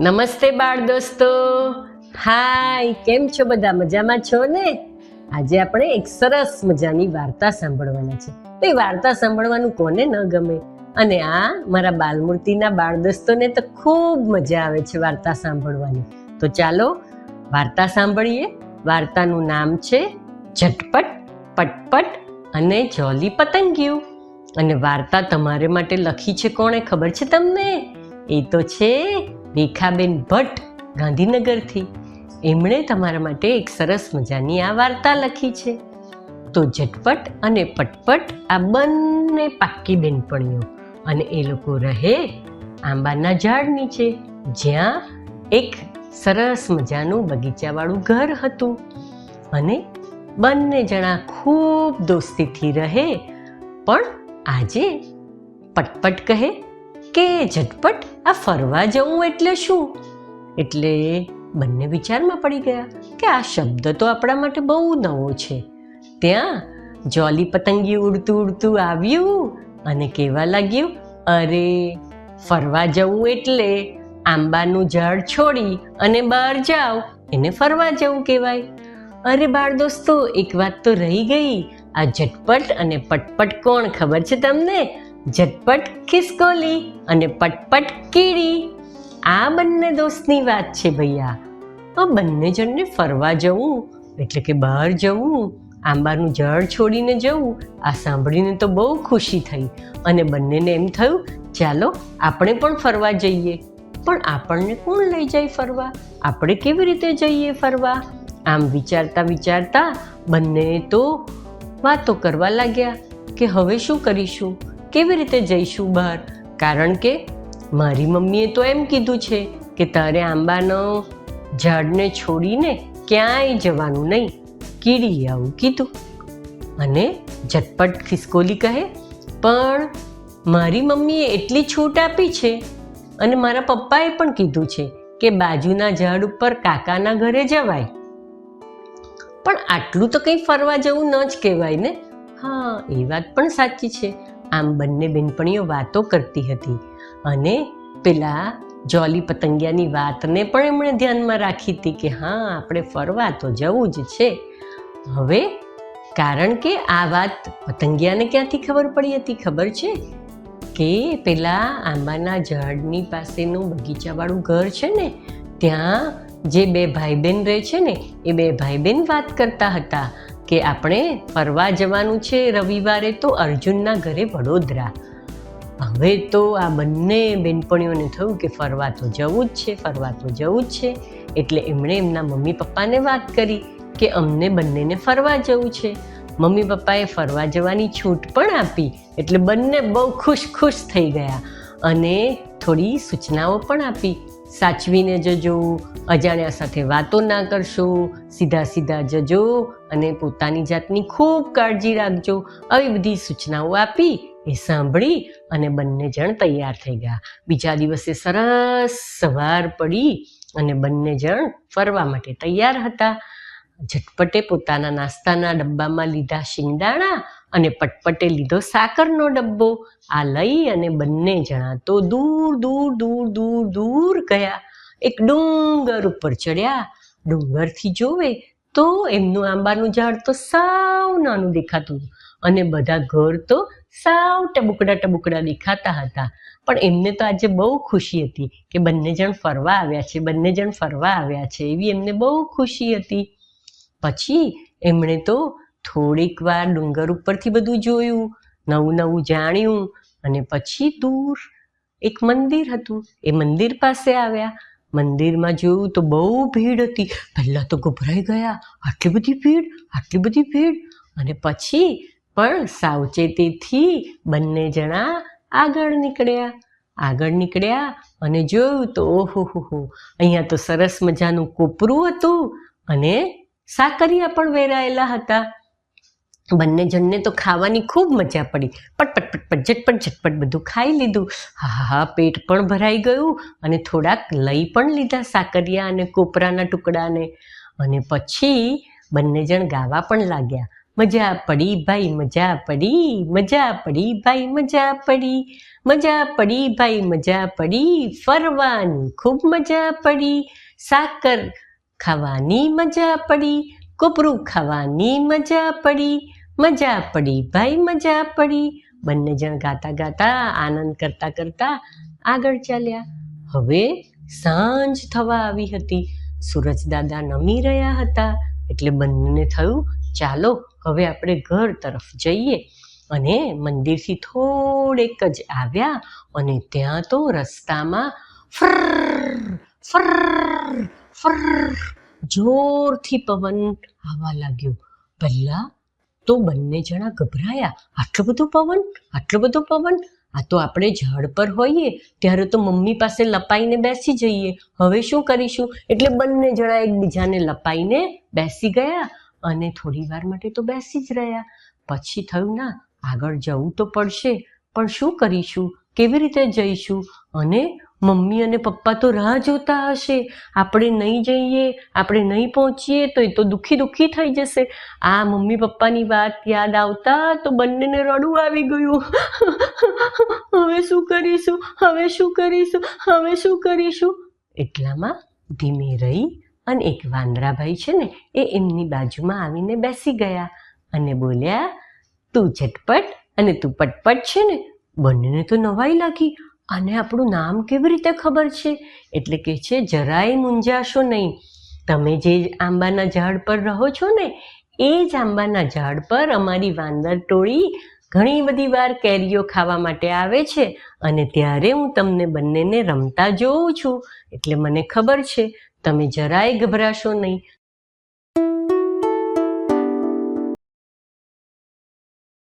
નમસ્તે બાળ દોસ્તો. હાય, કેમ છો બધા? મજામાં છો ને? આજે આપણે એક સરસ મજાની વાર્તા સાંભળવાના છે. તો એ વાર્તા સાંભળવાનું કોને ન ગમે? અને આ મારા બાલમૂર્તિના બાળ દોસ્તોને તો ખૂબ મજા આવે છે વાર્તા સાંભળવાની. તો ચાલો, વાર્તા સાંભળીએ. વાર્તાનું નામ છે, ઝટપટ, પટપટ અને જોલી પતંગિયું. અને વાર્તા તમારે માટે લખી છે કોણે ખબર છે તમને? એ તો છે રેખાબેન ભટ્ટ ગાંધીનગરથી. એમણે તમારા માટે એક સરસ મજાની આ વાર્તા લખી છે. તો ઝટપટ અને પટપટ આ બંને પાક્કી બેનપણીઓ અને એ લોકો રહે આંબાના ઝાડ નીચે, જ્યાં એક સરસ મજાનું બગીચાવાળું ઘર હતું. અને બંને જણા ખૂબ દોસ્તીથી રહે, પણ આજે પટપટ કહે કે ઝટપટ આ ફરવા જવું એટલે શું? એટલે બંને વિચારમાં પડી ગયા કે આ શબ્દ તો આપણા માટે બહુ નવો છે. ત્યાં જોલી પતંગી ઉડતું ઉડતું આવ્યું અને કહેવા લાગ્યું, અરે, ફરવા જવું એટલે આંબાનું ઝાડ છોડી અને બહાર જાઓ, એને ફરવા જવું કહેવાય. અરે બાળ દોસ્તો, એક વાત તો રહી ગઈ. આ ઝટપટ અને પટપટ કોણ ખબર છે તમને? ઝટપટ ખિસકોલી અને પટપટ કીડી. આ બંને દોસ્તની વાત છે ભૈયા. આ બંને જણને ફરવા જવું, એટલે કે બહાર જવું, આંબાનું જળ છોડીને જવું, આ સાંભળીને તો બહુ ખુશી થઈ. અને બંનેને એમ થયું, ચાલો, આપણે પણ ફરવા જઈએ. પણ આપણને કોણ લઈ જાય ફરવા? આપણે કેવી રીતે જઈએ ફરવા? આમ વિચારતા વિચારતા બંને તો વાતો કરવા લાગ્યા કે હવે શું કરીશું? કેવી રીતે જઈશું બહાર? કારણ કે મારી મમ્મીએ તો એમ કીધું છે કે તારે આંબાનો ઝાડને છોડીને ક્યાંય જવાનું નહીં. કીડીએ આવું કીધું. અને ઝટપટ ખિસકોલી કહે, પણ મારી મમ્મીએ એટલી છૂટ આપી છે. અને મારા પપ્પાએ પણ કીધું છે કે બાજુના ઝાડ ઉપર કાકાના ઘરે જવાય. પણ આટલું તો કંઈ ફરવા જવું ન જ કહેવાય ને? હા, એ વાત પણ સાચી છે. આમ બંને બેનપણીઓ વાતો કરતી હતી. અને પેલા જોલી પતંગિયાની વાતને પણ એમણે ધ્યાનમાં રાખી હતી કે હા, આપણે ફરવા તો જવું જ છે. હવે કારણ કે આ વાત પતંગિયાને ક્યાંથી ખબર પડી હતી, ખબર છે? કે પેલા આંબાના ઝાડની પાસેનું બગીચાવાળું ઘર છે ને, ત્યાં જે બે ભાઈ બહેન રહે છે ને, એ બે ભાઈ બહેન વાત કરતા હતા. કે આપણે ફરવા જવાનું છે રવિવારે તો અર્જુનના ઘરે વડોદરા. હવે તો આ બંને બેનપણીઓને થયું કે ફરવા તો જવું જ છે, ફરવા તો જવું જ છે. એટલે એમણે એમના મમ્મી પપ્પાને વાત કરી કે અમને બંનેને ફરવા જવું છે. મમ્મી પપ્પાએ ફરવા જવાની છૂટ પણ આપી, એટલે બંને બહુ ખુશ ખુશ થઈ ગયા અને થોડી સૂચનાઓ પણ આપી. સાચવીને જજો, અજાણ્યા સાથે વાતો ના કરશો, સીધા સીધા જજો અને પોતાની જાતની ખૂબ કાળજી રાખજો. આવી બધી સૂચનાઓ આપી એ સાંભળી અને બંને જણ તૈયાર થઈ ગયા. બીજા દિવસે સરસ સવાર પડી અને બંને જણ ફરવા માટે તૈયાર હતા. ઝટપટે પોતાના નાસ્તાના ડબ્બામાં લીધા શિંગદાણા અને પટપટે લીધો સાકરનો ડબ્બો. આ લઈ અને બંને જણા તો દૂર દૂર દૂર દૂર દૂર ગયા. એક ડુંગર ઉપર ચડ્યા. ડુંગરથી જોવે તો એમનું આંબાનું ઝાડ તો સાવ નાનું દેખાતું અને બધા ઘર તો સાવ ટબુકડા ટબુકડા દેખાતા હતા. પણ એમને તો આજે બહુ ખુશી હતી કે બંને જણ ફરવા આવ્યા છે, બંને જણ ફરવા આવ્યા છે એવી એમને બહુ ખુશી હતી. પછી એમણે તો થોડીક વાર ડુંગર ઉપરથી બધું જોયું, નવું નવું જાણ્યું અને પછી દૂર એક મંદિર હતું. એ મંદિર પાસે આવ્યા. મંદિરમાં જોયું તો બહુ ભીડ હતી. પહેલાં તો ગભરાઈ ગયા. આટલી બધી ભીડ, આટલી બધી ભીડ. અને પછી પણ સાવચેતીથી બંને જણા આગળ નીકળ્યા. આગળ નીકળ્યા અને જોયું તો ઓહો હો અહીંયા તો સરસ મજાનું કોપરું હતું અને સાકરિયા પણ વેરાયેલા હતા. બંને જણને તો ખાવાની ખૂબ મજા પડી. પટપટ પટપટ પટ પટ ઝટપટ ઝટપટ બધું ખાઈ લીધું. હા હા, પેટ પણ ભરાઈ ગયું અને થોડાક લઈ પણ લીધા સાકરિયા અને કોપરાના ટુકડાને. અને પછી બંને જણ ગાવા પણ લાગ્યા. મજા પડી ભાઈ, મજા પડી મજા પડી ભાઈ, મજા પડી મજા પડી ભાઈ, મજા પડી, ફરવાની ખૂબ મજા પડી. સાકર ખાવાની મજા પડી, કોપરું ખાવાની મજા પડી મજા પડી ભાઈ, મજા પડી. બંને જણ ગાતા ગાતા, આનંદ કરતા કરતા આગળ ચાલ્યા. હવે સાંજ થવા આવી હતી. સૂરજ દાદા નમી રહ્યા હતા, એટલે બંનેને થયું, ચાલો હવે આપણે ઘર તરફ જઈએ. અને મંદિરથી થોડેક જ આવ્યા અને ત્યાં તો રસ્તામાં ફર ફર જોરથી પવન આવવા લાગ્યો. પહેલા તો બંને જણા ગભરાયા. આટલો બધો પવન, આટલો બધો પવન. આ તો આપણે ઝાડ પર હોઈએ, ત્યારે તો મમ્મી પાસે લપાઈને બેસી જઈએ. હવે શું કરીશું? એટલે બંને જણા એકબીજાને લપાઈને બેસી ગયા અને થોડી વાર માટે તો બેસી જ રહ્યા. પછી થયું, ના, આગળ જવું તો પડશે, પણ શું કરીશું? કેવી રીતે જઈશું? અને મમ્મી અને પપ્પા તો રાહ જોતા હશે. આપણે નહીં જઈએ, આપણે નહીં પહોંચીએ, તો એ તો દુઃખી દુઃખી થઈ જશે. આ મમ્મી પપ્પાની વાત યાદ આવતા તો બંનેને રડવું આવી ગયું. હવે શું કરીશું? હવે શું કરીશું? હવે શું કરીશું? એટલામાં ધીમે રહી અને એક વાંદરાભાઈ છે ને, એ એમની બાજુમાં આવીને બેસી ગયા અને બોલ્યા, તું ઝટપટ અને તું પટપટ છે ને. બંનેને તો નવાઈ લાગી. અને આપણું નામ કેવી રીતે ખબર છે? એટલે કે છે, જરાય મૂંઝાશો નહીં. તમે જે આંબાના ઝાડ પર રહો છો ને, એ જ આંબાના ઝાડ પર અમારી વાંદર ટોળી ઘણી બધી વાર કેરીઓ ખાવા માટે આવે છે અને ત્યારે હું તમને બંનેને રમતા જોઉં છું. એટલે મને ખબર છે, તમે જરાય ગભરાશો નહીં.